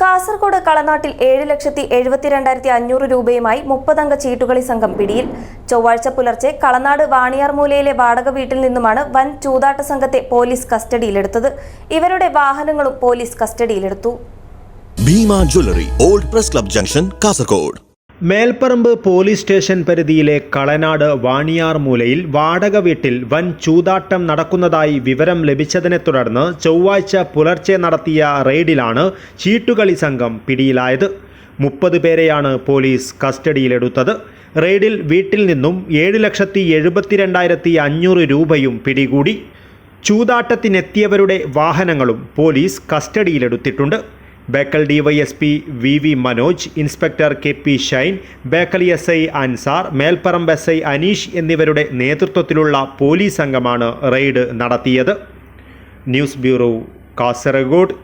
കാസർഗോഡ് കളനാട്ടിൽ ഏഴ് ലക്ഷത്തി എഴുപത്തിരണ്ടായിരത്തി അഞ്ഞൂറ് രൂപയുമായി മുപ്പതംഗ ചീട്ടുകളി സംഘം പിടിയിൽ. ചൊവ്വാഴ്ച പുലർച്ചെ കളനാട് വാണിയാർമൂലയിലെ വാടക വീട്ടിൽ നിന്നുമാണ് വൻ ചൂതാട്ട സംഘത്തെ പോലീസ് കസ്റ്റഡിയിലെടുത്തത്. ഇവരുടെ വാഹനങ്ങളും പോലീസ് കസ്റ്റഡിയിലെടുത്തു. Bhima jewellery old press club junction Kasaragod. Melparamba police station പരിധിയിലെ കളനാട് വാണിയാർ മൂലയിൽ വാടക വീട്ടിൽ വൻ ചൂതാട്ടം നടക്കുന്നതായി വിവരം ലഭിച്ചതിനെ തുടർന്ന് ചൊവ്വാഴ്ച പുലർച്ചെ നടത്തിയ റെയ്ഡിലാണ് ചീട്ടുകളി സംഘം പിടിയിലായത്. മുപ്പത് പേരെയാണ് പോലീസ് കസ്റ്റഡിയിലെടുത്തത്. റെയ്ഡിൽ വീട്ടിൽ നിന്നും ഏഴ് ലക്ഷത്തി എഴുപത്തിരണ്ടായിരത്തി അഞ്ഞൂറ് രൂപയും പിടികൂടി. ചൂതാട്ടത്തിനെത്തിയവരുടെ വാഹനങ്ങളും police കസ്റ്റഡിയിലെടുത്തിട്ടുണ്ട്. Bekal DYSP V V Manoj inspector K P Shine Bekal S I Ansar Melparamba S I Aneesh എന്നിവരുടെ നേതൃത്വത്തിലുള്ള പോലീസ് സംഘമാണ് റെയ്ഡ് നടത്തിയത്. News bureau Kasaragod.